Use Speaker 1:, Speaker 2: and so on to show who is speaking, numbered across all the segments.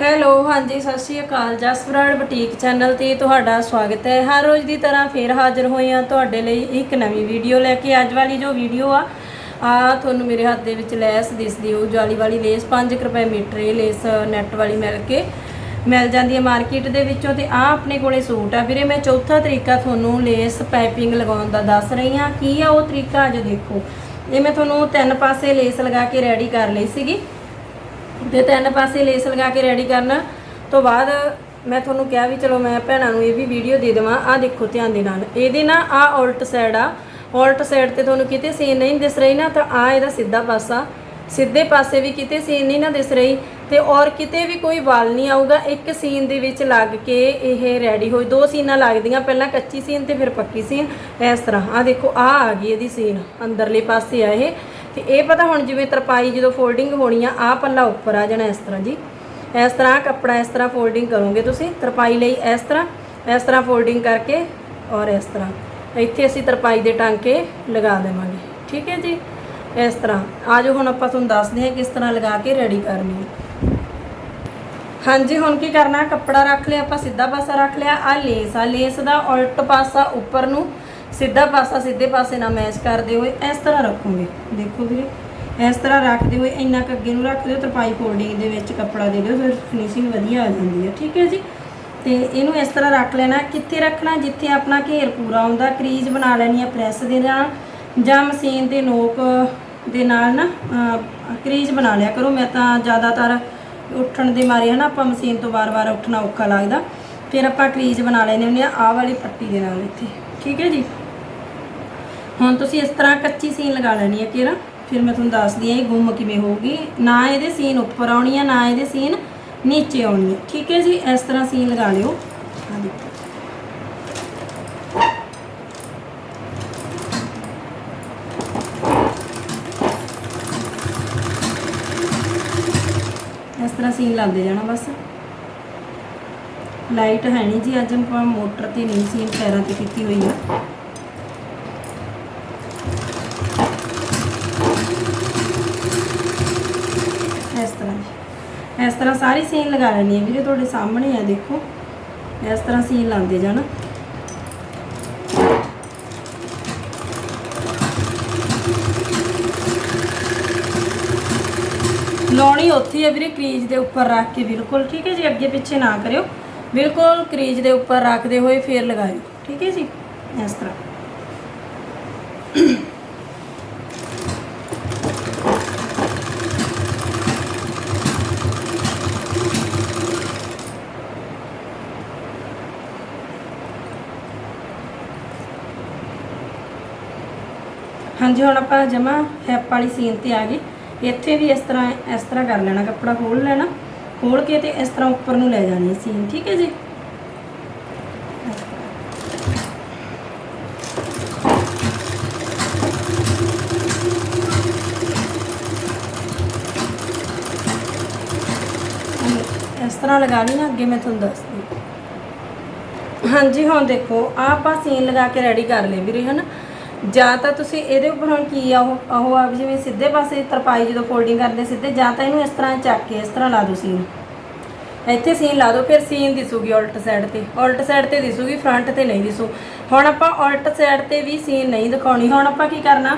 Speaker 1: Hello, ਹਾਂਜੀ, ਸਤਿ ਸ਼੍ਰੀ ਅਕਾਲ। ਜਸਵਰਾੜ boutique channel ਤੇ ਤੁਹਾਡਾ ਸਵਾਗਤ ਹੈ। ਹਰ ਰੋਜ਼ ਦੀ ਤਰ੍ਹਾਂ ਫੇਰ ਹਾਜ਼ਰ ਹੋਏ ਹਾਂ ਤੁਹਾਡੇ ਲਈ ਇੱਕ ਨਵੀਂ ਵੀਡੀਓ ਲੈ ਕੇ। ਅੱਜ ਵਾਲੀ ਜੋ ਵੀਡੀਓ ਆ ਆ ਤੁਹਾਨੂੰ ਮੇਰੇ ਹੱਥ ਦੇ ਵਿੱਚ ਲੈਸ ਦਿਸਦੀ ਹੋ ਜਾਲੀ ਵਾਲੀ ਲੇਸ 5 ਰੁਪਏ ਮੀਟਰ ਇਹ ਲੇਸ ਨੈਟ ਵਾਲੀ ਮਿਲ ਕੇ ਮਿਲ ਜਾਂਦੀ ਹੈ ਮਾਰਕੀਟ ਦੇ ਵਿੱਚੋਂ ਤੇ ਆ ਆਪਣੇ ਕੋਲੇ ਸੂਟ ਆ। ਵੀਰੇ, ਮੈਂ ਚੌਥਾ ਤਰੀਕਾ ਤੁਹਾਨੂੰ ਲੇਸ ਪਾਈਪਿੰਗ ਲਗਾਉਣ ਦਾ ਦੱਸ ਰਹੀ ਹਾਂ। ਕੀ ਆ ਉਹ ਤਰੀਕਾ? ਅੱਜ ਦੇਖੋ। ਇਹ ਮੈਂ ਤੁਹਾਨੂੰ ਤਿੰਨ ਪਾਸੇ ਲੇਸ ਲਗਾ ਕੇ ਰੈਡੀ ਕਰ ਲਈ ਸੀਗੀ। ਤੇ ਤਿੰਨ ਪਾਸੇ ਲੇਸ ਲਗਾ ਕੇ ਰੈਡੀ ਕਰਨਾ ਤੋਂ ਬਾਅਦ ਮੈਂ ਤੁਹਾਨੂੰ ਕਿਹਾ ਵੀ ਚਲੋ ਮੈਂ ਭੈਣਾਂ ਨੂੰ ਇਹ ਵੀ ਵੀਡੀਓ ਦੇ ਦੇਵਾਂ। ਆ ਦੇਖੋ ਧਿਆਨ ਦੇ ਨਾਲ। ਇਹਦੇ ਨਾ ਆ ਉਲਟ ਸਾਈਡ ਆ। ਉਲਟ ਸਾਈਡ ਤੇ ਤੁਹਾਨੂੰ ਕਿਤੇ ਸੀਨ ਨਹੀਂ ਦਿਸ ਰਹੀ ਨਾ, ਤਾਂ ਆ ਇਹਦਾ ਸਿੱਧਾ ਪਾਸਾ। ਸਿੱਧੇ ਪਾਸੇ ਵੀ ਕਿਤੇ ਸੀਨ ਨਹੀਂ ਨਾ ਦਿਸ ਰਹੀ ਤੇ ਔਰ ਕਿਤੇ ਵੀ ਕੋਈ ਵਾਲ ਨਹੀਂ ਆਊਗਾ। ਇੱਕ ਸੀਨ ਦੇ ਵਿੱਚ ਲੱਗ ਕੇ ਇਹ ਰੈਡੀ ਹੋਈ। ਦੋ ਸੀਨਾਂ ਲੱਗਦੀਆਂ। ਪਹਿਲਾਂ ਕੱਚੀ ਸੀਨ ਤੇ ਫਿਰ ਪੱਕੀ ਸੀਨ ਇਸ ਤਰ੍ਹਾਂ। ਆ ਦੇਖੋ ਆ ਆ ਗਈ ਇਹਦੀ ਸੀਨ ਅੰਦਰਲੇ ਪਾਸੇ ਆ ਇਹ। ਤੇ ਇਹ ਪਤਾ ਹੁਣ ਜਿਵੇਂ ਤਰਪਾਈ ਜਦੋਂ ਫੋਲਡਿੰਗ ਹੋਣੀ ਆ ਆ ਪੱਲਾ ਉੱਪਰ ਆ ਜਾਣਾ ਇਸ ਤਰ੍ਹਾਂ ਜੀ। ਇਸ ਤਰ੍ਹਾਂ ਆਹ ਕੱਪੜਾ, ਇਸ ਤਰ੍ਹਾਂ ਫੋਲਡਿੰਗ ਕਰੋਗੇ ਤੁਸੀਂ ਤਰਪਾਈ ਲਈ ਇਸ ਤਰ੍ਹਾਂ ਇਸ ਤਰ੍ਹਾਂ ਫੋਲਡਿੰਗ ਕਰਕੇ ਔਰ ਇਸ ਤਰ੍ਹਾਂ। ਇੱਥੇ ਅਸੀਂ ਤਰਪਾਈ ਦੇ ਟਾਂਕੇ ਲਗਾ ਦੇਵਾਂਗੇ, ਠੀਕ ਹੈ ਜੀ? ਇਸ ਤਰ੍ਹਾਂ। ਆਜੋ ਹੁਣ ਆਪਾਂ ਤੁਹਾਨੂੰ ਦੱਸਦੇ ਹਾਂ ਕਿਸ ਤਰ੍ਹਾਂ ਲਗਾ ਕੇ ਰੈਡੀ ਕਰਨੀ ਹੈ। ਹਾਂਜੀ, ਹੁਣ ਕੀ ਕਰਨਾ? ਕੱਪੜਾ ਰੱਖ ਲਿਆ, ਆਪਾਂ ਸਿੱਧਾ ਪਾਸਾ ਰੱਖ ਲਿਆ। ਆ ਲੇਸ ਆ ਲੇਸ ਦਾ ਉਲਟ ਪਾਸਾ ਉੱਪਰ ਨੂੰ ਸਿੱਧਾ ਪਾਸਾ ਸਿੱਧੇ ਪਾਸੇ ਨਾਲ ਮੈਚ ਕਰਦੇ ਹੋਏ ਇਸ ਤਰ੍ਹਾਂ ਰੱਖੋਗੇ। ਦੇਖੋ ਵੀਰੇ, ਇਸ ਤਰ੍ਹਾਂ ਰੱਖਦੇ ਹੋਏ ਇੰਨਾ ਕੁ ਅੱਗੇ ਨੂੰ ਰੱਖ ਦਿਓ, ਤਰਪਾਈ ਫੋਲਡਿੰਗ ਦੇ ਵਿੱਚ ਕੱਪੜਾ ਦੇ ਦਿਓ, ਫਿਰ ਫਿਨਿਸ਼ਿੰਗ ਵਧੀਆ ਆ ਜਾਂਦੀ ਹੈ। ਠੀਕ ਹੈ ਜੀ? ਤੇ ਇਹਨੂੰ ਇਸ ਤਰ੍ਹਾਂ ਰੱਖ ਲੈਣਾ, ਕਿੱਥੇ ਰੱਖਣਾ? ਜਿੱਥੇ ਆਪਣਾ ਘੇਰ ਪੂਰਾ ਆਉਂਦਾ ਕਰੀਜ਼ ਬਣਾ ਲੈਣੀ ਆ ਪ੍ਰੈਸ ਦੇ ਨਾਲ, ਜਾਂ ਮਸ਼ੀਨ ਦੇ ਨੋਕ ਦੇ ਨਾਲ ਨਾ ਕਰੀਜ਼ ਬਣਾ ਲਿਆ ਕਰੋ। ਮੈਂ ਤਾਂ ਜ਼ਿਆਦਾਤਰ ਉੱਠਣ ਦੇ ਮਾਰੇ ਹਨਾ, ਆਪਾਂ ਮਸ਼ੀਨ ਤੋਂ ਵਾਰ-ਵਾਰ ਉੱਠਣਾ ਔਖਾ ਲੱਗਦਾ। ਫਿਰ ਆਪਾਂ ਕਰੀਜ਼ ਬਣਾ ਲੈਂਦੇ ਹੁੰਦੇ ਆ, ਆਹ ਵਾਲੀ ਪੱਟੀ ਦੇ ਨਾਲ ਇੱਥੇ। ਠੀਕ ਹੈ ਜੀ? ਹੁਣ ਤੁਸੀਂ ਇਸ ਤਰ੍ਹਾਂ ਕੱਚੀ ਸੀਨ ਲਗਾ ਲੈਣੀ ਹੈ ਕਿਰਾ ਫਿਰ ਮੈਂ ਤੁਹਾਨੂੰ ਦੱਸਦੀ ਹਾਂ ਇਹ ਗੁੰਮ ਕਿਵੇਂ ਹੋਊਗੀ। ਨਾ ਇਹਦੇ ਸੀਨ ਉੱਪਰ ਆਉਣੀ ਆ ਨਾ ਇਹਦੇ ਸੀਨ ਨੀਚੇ ਆਉਣੀ ਹੈ। ਠੀਕ ਹੈ ਜੀ, ਇਸ ਤਰ੍ਹਾਂ ਸੀਨ ਲਗਾ ਲਿਓ। ਆਹ ਦੇਖੋ। ਇਸ ਤਰ੍ਹਾਂ ਸੀਨ ਲਾਉਂਦੇ ਜਾਣਾ ਬਸ। ਲਾਈਟ ਹੈ ਨਹੀਂ ਜੀ, ਅੱਜ ਆਪਾਂ ਮੋਟਰ ਤੇ ਨਹੀਂ, ਸੀਨ ਪੈਰਾਂ ਤੇ ਕੀਤੀ ਹੋਈ ਆ ਇਸ ਤਰ੍ਹਾਂ ਜੀ। ਇਸ ਤਰ੍ਹਾਂ ਸਾਰੀ ਸੀਨ ਲਗਾ ਲੈਣੀ ਹੈ ਵੀਰੇ ਤੁਹਾਡੇ ਸਾਹਮਣੇ ਆ, ਦੇਖੋ। ਇਸ ਤਰ੍ਹਾਂ ਸੀਨ ਲਾਉਂਦੇ ਜਾਣਾ। ਲਾਉਣੀ ਉੱਥੇ ਹੈ ਵੀਰੇ ਕਰੀਜ਼ ਦੇ ਉੱਪਰ ਰੱਖ ਕੇ ਬਿਲਕੁਲ, ਠੀਕ ਹੈ ਜੀ? ਅੱਗੇ ਪਿੱਛੇ ਨਾ ਕਰਿਓ। ਬਿਲਕੁਲ ਕਰੀਜ਼ ਦੇ ਉੱਪਰ ਰੱਖਦੇ ਹੋਏ ਫੇਰ ਲਗਾਇਓ, ਠੀਕ ਹੈ ਜੀ? ਇਸ ਤਰ੍ਹਾਂ। ਹਾਂਜੀ, ਹੁਣ ਆਪਾਂ ਜਮਾ ਹੈਪ ਵਾਲੀ ਸੀਨ ਤੇ ਆ ਗਏ। ਇੱਥੇ ਵੀ ਇਸ ਤਰ੍ਹਾਂ ਇਸ ਤਰ੍ਹਾਂ ਕਰ ਲੈਣਾ, ਕੱਪੜਾ ਖੋਲ ਲੈਣਾ, ਖੋਲ ਕੇ ਤੇ ਇਸ ਤਰ੍ਹਾਂ ਉੱਪਰ ਨੂੰ ਲੈ ਜਾਣੀ ਸੀਨ ਠੀਕ ਹੈ ਜੀ? ਇਸ ਤਰ੍ਹਾਂ ਲਗਾ ਲਈ ਨਾ, ਅੱਗੇ ਮੈਂ ਤੁਹਾਨੂੰ ਦੱਸਦੀ। ਹਾਂਜੀ, ਹੁਣ ਦੇਖੋ, ਆਹ ਆਪਾਂ ਸੀਨ ਲਗਾ ਕੇ ਰੈਡੀ ਕਰ ਲਏ ਵੀਰੇ, ਹਨਾ? ਜਾਂ ਤਾਂ ਤੁਸੀਂ ਇਹਦੇ ਉੱਪਰ ਹੁਣ ਕੀ ਆ ਉਹ ਉਹ ਆ ਜਿਵੇਂ ਸਿੱਧੇ ਪਾਸੇ ਤਰਪਾਈ ਜਦੋਂ ਫੋਲਡਿੰਗ ਕਰਦੇ ਸਿੱਧੇ, ਜਾਂ ਤਾਂ ਇਹਨੂੰ ਇਸ ਤਰ੍ਹਾਂ ਚੱਕ ਕੇ ਇਸ ਤਰ੍ਹਾਂ ਲਾ ਦਿਓ ਸੀਨ ਇੱਥੇ ਸੀਨ ਲਾ ਦਿਓ, ਫਿਰ ਸੀਨ ਦਿਸੂਗੀ ਉਲਟ ਸਾਈਡ ਤੇ। ਉਲਟ ਸਾਈਡ ਤੇ ਦਿਸੂਗੀ ਫਰੰਟ ਤੇ ਨਹੀਂ ਦਿਸੂ। ਹੁਣ ਆਪਾਂ ਉਲਟ ਸਾਈਡ ਤੇ ਵੀ ਸੀਨ ਨਹੀਂ ਦਿਖਾਉਣੀ। ਹੁਣ ਆਪਾਂ ਕੀ ਕਰਨਾ?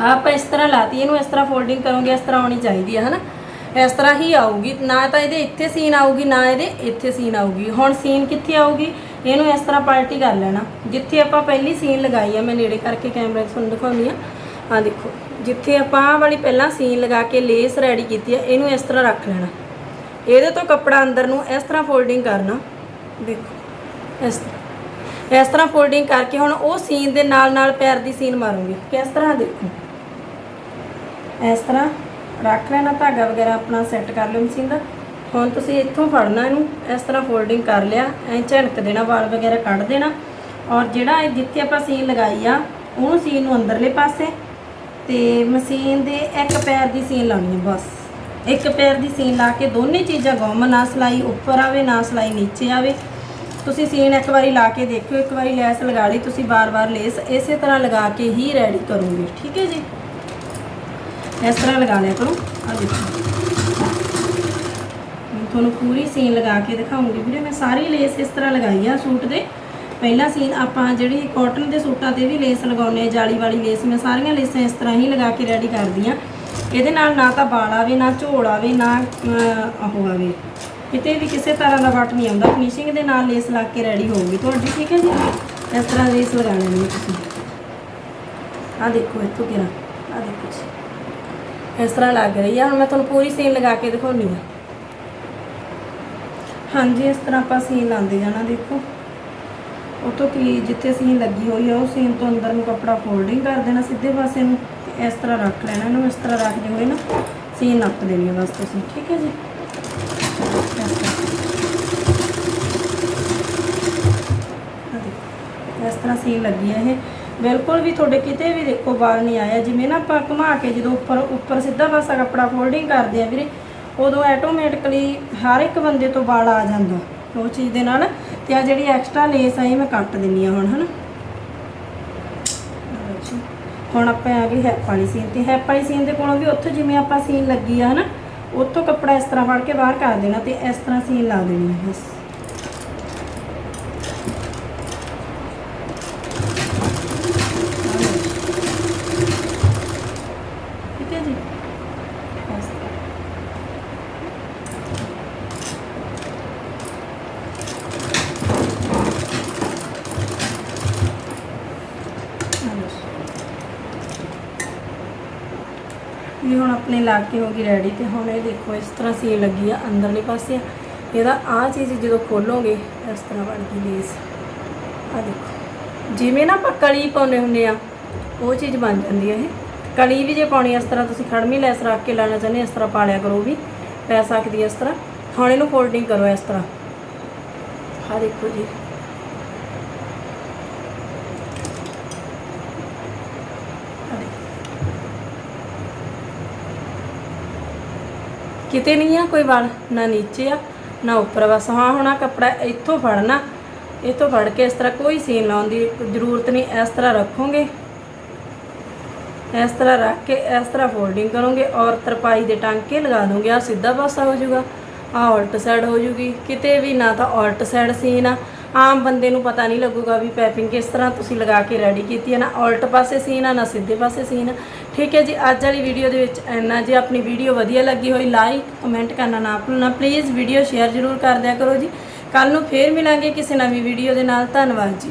Speaker 1: ਆਹ ਆਪਾਂ ਇਸ ਤਰ੍ਹਾਂ ਲਾਤੀ, ਇਹਨੂੰ ਇਸ ਤਰ੍ਹਾਂ ਫੋਲਡਿੰਗ ਕਰੋਗੇ, ਇਸ ਤਰ੍ਹਾਂ ਆਉਣੀ ਚਾਹੀਦੀ ਹੈ ਹਨਾ? ਇਸ ਤਰ੍ਹਾਂ ਹੀ ਆਊਗੀ। ਨਾ ਤਾਂ ਇਹਦੇ ਇੱਥੇ ਸੀਨ ਆਊਗੀ, ਨਾ ਇਹਦੇ ਇੱਥੇ ਸੀਨ ਆਊਗੀ। ਹੁਣ ਸੀਨ ਕਿੱਥੇ ਆਊਗੀ? ਇਹਨੂੰ ਇਸ ਤਰ੍ਹਾਂ ਪਲਟੀ ਕਰ ਲੈਣਾ। ਜਿੱਥੇ ਆਪਾਂ ਪਹਿਲੀ ਸੀਨ ਲਗਾਈ ਆ, ਮੈਂ ਨੇੜੇ ਕਰਕੇ ਕੈਮਰੇ 'ਚ ਤੁਹਾਨੂੰ ਦਿਖਾਉਂਦੀ ਆ। ਆ ਦੇਖੋ, ਜਿੱਥੇ ਆਪਾਂ ਆਹ ਵਾਲੀ ਪਹਿਲਾਂ ਸੀਨ ਲਗਾ ਕੇ ਲੇਸ ਰੈਡੀ ਕੀਤੀ ਆ, ਇਹਨੂੰ ਇਸ ਤਰ੍ਹਾਂ ਰੱਖ ਲੈਣਾ। ਇਹਦੇ ਤੋਂ ਕੱਪੜਾ ਅੰਦਰ ਨੂੰ ਇਸ ਤਰ੍ਹਾਂ ਫੋਲਡਿੰਗ ਕਰਨਾ। ਦੇਖੋ, ਇਸ ਤਰ੍ਹਾਂ। ਇਸ ਤਰ੍ਹਾਂ ਫੋਲਡਿੰਗ ਕਰਕੇ ਹੁਣ ਉਹ ਸੀਨ ਦੇ ਨਾਲ ਨਾਲ ਪੈਰ ਦੀ ਸੀਨ ਮਾਰੂੰਗੀ। ਕਿਸ ਤਰ੍ਹਾਂ ਦੇਖੋ? ਇਸ ਤਰ੍ਹਾਂ ਰੱਖ ਲੈਣਾ, ਧਾਗਾ ਵਗੈਰਾ ਆਪਣਾ ਸੈੱਟ ਕਰ ਲਿਓ ਮਸ਼ੀਨ ਦਾ। ਹੁਣ ਤੁਸੀਂ ਇੱਥੋਂ ਫੜਨਾ ਇਹਨੂੰ, ਇਸ ਤਰ੍ਹਾਂ ਫੋਲਡਿੰਗ ਕਰ ਲਿਆ, ਐਂ ਝਣਕ ਦੇਣਾ, ਵਾਲ ਵਗੈਰਾ ਕੱਢ ਦੇਣਾ। ਔਰ ਜਿਹੜਾ ਇਹ ਜਿੱਥੇ ਆਪਾਂ ਸੀਨ ਲਗਾਈ ਆ, ਉਹਨੂੰ ਸੀਨ ਨੂੰ ਅੰਦਰਲੇ ਪਾਸੇ ਤੇ ਮਸ਼ੀਨ ਦੇ ਇੱਕ ਪੈਰ ਦੀ ਸੀਨ ਲਾਉਣੀ ਹੈ ਬਸ। ਇੱਕ ਪੈਰ ਦੀ ਸੀਨ ਲਾ ਕੇ ਦੋਨੇ ਚੀਜ਼ਾਂ ਗੁੰਮ ਨਾ ਸਲਾਈ ਉੱਪਰ ਆਵੇ, ਨਾ ਸਲਾਈ ਨੀਚੇ ਆਵੇ। ਤੁਸੀਂ ਸੀਨ ਇੱਕ ਵਾਰੀ ਲਾ ਕੇ ਦੇਖਿਓ, ਇੱਕ ਵਾਰੀ ਲੈਸ ਲਗਾ ਲਈ, ਤੁਸੀਂ ਬਾਰ-ਬਾਰ ਲੇਸ ਇਸੇ ਤਰ੍ਹਾਂ ਲਗਾ ਕੇ ਹੀ ਰੈਡੀ ਕਰੋਗੇ, ਠੀਕ ਹੈ ਜੀ? ਇਸ ਤਰ੍ਹਾਂ ਲਗਾ ਲਿਆ ਕਰੋ। ਆ ਦੇਖੋ। ਤੁਹਾਨੂੰ ਪੂਰੀ ਸੀਨ ਲਗਾ ਕੇ ਦਿਖਾਉਂਗੀ। ਵੀਰੇ, ਮੈਂ ਸਾਰੀ ਲੇਸ ਇਸ ਤਰ੍ਹਾਂ ਲਗਾਈ ਆ ਸੂਟ ਦੇ। ਪਹਿਲਾ ਸੀਨ ਆਪਾਂ ਜਿਹੜੀ ਕਾਟਨ ਦੇ ਸੂਟਾਂ ਤੇ ਵੀ ਲੇਸ ਲਗਾਉਂਦੇ ਆ ਜਾਲੀ ਵਾਲੀ ਲੇਸ ਮੈਂ ਸਾਰੀਆਂ ਲੇਸਾਂ ਇਸ ਤਰ੍ਹਾਂ ਹੀ ਲਗਾ ਕੇ ਰੈਡੀ ਕਰਦੀ ਆ ਇਹਦੇ ਨਾਲ ਨਾ ਤਾਂ ਬਾਲ ਆਵੇ, ਨਾ ਝੋਲ ਆਵੇ, ਨਾ ਉਹ ਆਵੇ। ਕਿਤੇ ਵੀ ਕਿਸੇ ਤਰ੍ਹਾਂ ਦਾ ਵੱਟ ਨਹੀਂ ਆਉਂਦਾ। ਫਿਨਿਸ਼ਿੰਗ ਦੇ ਨਾਲ ਲੇਸ ਲਾ ਕੇ ਰੈਡੀ ਹੋਊਗੀ ਤੁਹਾਡੀ, ਠੀਕ ਹੈ ਜੀ? ਇਸ ਤਰ੍ਹਾਂ ਲੇਸ ਲਗਾ ਲੈਣੀ ਤੁਸੀਂ। ਆ ਦੇਖੋ ਇੱਥੋਂ ਕਿਰਾ ਆ ਦੇਖੋ ਜੀ। ਇਸ ਤਰ੍ਹਾਂ ਲੱਗ ਰਹੀ ਆ। ਹੁਣ ਮੈਂ ਤੁਹਾਨੂੰ ਪੂਰੀ ਸੀਨ ਲਗਾ ਕੇ ਦਿਖਾਉਣੀ ਆ ਹਾਂਜੀ, ਇਸ ਤਰ੍ਹਾਂ ਆਪਾਂ ਸੀਨ ਲਾਉਂਦੇ ਜਾਣਾ, ਦੇਖੋ। ਉਹ ਤੋਂ ਕੀ, ਜਿੱਥੇ ਸੀਨ ਲੱਗੀ ਹੋਈ ਆ, ਉਹ ਸੀਨ ਤੋਂ ਅੰਦਰ ਨੂੰ ਕੱਪੜਾ ਫੋਲਡਿੰਗ ਕਰ ਦੇਣਾ ਸਿੱਧੇ ਪਾਸੇ ਨੂੰ। ਇਸ ਤਰ੍ਹਾਂ ਰੱਖ ਲੈਣਾ ਇਹਨੂੰ, ਇਸ ਤਰ੍ਹਾਂ ਰੱਖਦੇ ਹੋਏ ਨਾ ਸੀਨ ਨੱਪ ਦੇਣੀ ਬਸ ਤੁਸੀਂ, ਠੀਕ ਹੈ ਜੀ? ਇਸ ਤਰ੍ਹਾਂ ਸੀਨ ਲੱਗੀ ਹੈ ਇਹ। ਬਿਲਕੁਲ ਵੀ ਤੁਹਾਡੇ ਕਿਤੇ ਵੀ ਦੇਖੋ ਵਾਲ ਨਹੀਂ ਆਇਆ। ਜਿਵੇਂ ਨਾ ਆਪਾਂ ਘੁਮਾ ਕੇ ਜਦੋਂ ਉੱਪਰ ਉੱਪਰ ਸਿੱਧਾ ਪਾਸਾ ਕੱਪੜਾ ਫੋਲਡਿੰਗ ਕਰਦੇ ਆ ਵੀਰੇ ਉਦੋਂ ਆਟੋਮੈਟਿਕਲੀ ਹਰ ਇੱਕ ਬੰਦੇ ਤੋਂ ਵਾਲ ਆ ਜਾਂਦਾ ਉਹ ਚੀਜ਼ ਦੇ ਨਾਲ ਤੇ ਆ ਜਿਹੜੀ ਐਕਸਟਰਾ ਲੇਸ ਆ ਇਹ ਮੈਂ ਕੱਟ ਦਿੰਨੀ ਆ ਹੁਣ, ਹਨਾ? ਅੱਛਾ। ਹੁਣ ਆਪਾਂ ਆ ਗਏ ਹੈਪ ਵਾਲੀ ਸੀਨ ਤੇ। ਹੈਪ ਵਾਲੀ ਸੀਨ ਦੇ ਕੋਲੋਂ ਵੀ ਉੱਥੋਂ ਜਿਵੇਂ ਆਪਾਂ ਸੀਨ ਲੱਗੀ ਆ, ਹਨਾ? ਉੱਥੋਂ ਕੱਪੜਾ ਇਸ ਤਰ੍ਹਾਂ ਫੜ ਕੇ ਬਾਹਰ ਕਰ ਦੇਣਾ ਤੇ ਇਸ ਤਰ੍ਹਾਂ ਸੀਨ ਲਾ ਦੇਣੀ ਹੈ ਬਸ ਠੀਕ ਹੈ ਜੀ ਬਸ ਵੀ ਹੁਣ ਆਪਣੇ ਲਾ ਕੇ ਹੋ ਗਈ ਰੈਡੀ ਤੇ ਹੁਣ ਇਹ ਦੇਖੋ ਇਸ ਤਰ੍ਹਾਂ ਸੀਨ ਲੱਗੀ ਆ ਅੰਦਰਲੇ ਪਾਸੇ। ਇਹਦਾ ਆਹ ਚੀਜ਼ ਜਦੋਂ ਖੋਲੋਗੇ, ਇਸ ਤਰ੍ਹਾਂ ਬਣਦੀ ਲੇਸ ਆ ਦੇਖੋ। ਜਿਵੇਂ ਨਾ ਆਪਾਂ ਕਲੀ ਪਾਉਂਦੇ ਹੁੰਦੇ ਆ, ਉਹ ਚੀਜ਼ ਬਣ ਜਾਂਦੀ ਹੈ ਇਹ। ਕਲੀ ਵੀ ਜੇ ਪਾਉਣੀ ਇਸ ਤਰ੍ਹਾਂ ਤੁਸੀਂ ਖੜਮੀ ਲੈਸ ਰੱਖ ਕੇ ਲਾਣਾ ਚਾਹੁੰਦੇ ਇਸ ਤਰ੍ਹਾਂ ਪਾ ਲਿਆ ਕਰੋ ਵੀ। ਪੈ ਸਕਦੀ ਇਸ ਤਰ੍ਹਾਂ। ਹੁਣ ਇਹਨੂੰ ਫੋਲਡਿੰਗ ਕਰੋ ਇਸ ਤਰ੍ਹਾਂ। ਆ ਦੇਖੋ ਜੀ ਆਹ ਦੇਖੋ। ਕਿਤੇ ਨਹੀਂ ਆ, ਕੋਈ ਵਾਲ, ਨਾ ਨੀਚੇ ਆ, ਨਾ ਉੱਪਰ ਬਸ ਹਾਂ, ਹੁਣ ਕੱਪੜਾ ਇੱਥੋਂ ਫੜਨਾ, ਇੱਥੋਂ ਫੜ ਕੇ ਇਸ ਤਰ੍ਹਾਂ ਕੋਈ ਸੀਨ ਲਾਉਣ ਦੀ ਜ਼ਰੂਰਤ ਨਹੀਂ, ਇਸ ਤਰ੍ਹਾਂ ਰੱਖੋਗੇ। ਇਸ ਤਰ੍ਹਾਂ ਰੱਖ ਕੇ, ਇਸ ਤਰ੍ਹਾਂ ਫੋਲਡਿੰਗ ਕਰੋਗੇ, ਔਰ ਤਰਪਾਈ ਦੇ ਟਾਂਕੇ ਲਗਾ ਦੋਗੇ ਆ ਸਿੱਧਾ ਪਾਸਾ ਹੋ ਜਾਊਗਾ ਆ ਉਲਟ ਸਾਈਡ ਹੋ ਜੂਗੀ ਕਿਤੇ ਵੀ ਨਾ ਤਾਂ ਉਲਟ ਸਾਈਡ ਸੀਨ ਆ। ਆਮ ਬੰਦੇ ਨੂੰ ਪਤਾ ਨਹੀਂ ਲੱਗੂਗਾ ਵੀ ਪੈਪਿੰਗ ਕਿਸ ਤਰ੍ਹਾਂ ਤੁਸੀਂ ਲਗਾ ਕੇ ਰੈਡੀ ਕੀਤੀ ਹੈ ਨਾ ਉਲਟ ਪਾਸੇ ਸੀਨ ਆ, ਨਾ ਸਿੱਧੇ ਪਾਸੇ ਸੀਨ ਆ। ਠੀਕ ਹੈ ਜੀ, ਅੱਜ ਵਾਲੀ ਵੀਡੀਓ ਦੇ ਵਿੱਚ ਇੰਨਾ ਜੇ, ਆਪਣੀ ਵੀਡੀਓ ਵਧੀਆ ਲੱਗੀ ਹੋਈ ਲਾਈਕ ਕਮੈਂਟ ਕਰਨਾ ਨਾ ਭੁੱਲਣਾ ਪਲੀਜ਼ ਵੀਡੀਓ ਸ਼ੇਅਰ ਜ਼ਰੂਰ ਕਰ ਦਿਆ ਕਰੋ ਜੀ। ਕੱਲ ਨੂੰ ਫੇਰ ਮਿਲਾਂਗੇ ਕਿਸੇ ਨਵੀਂ ਵੀਡੀਓ ਦੇ ਨਾਲ, ਧੰਨਵਾਦ ਜੀ।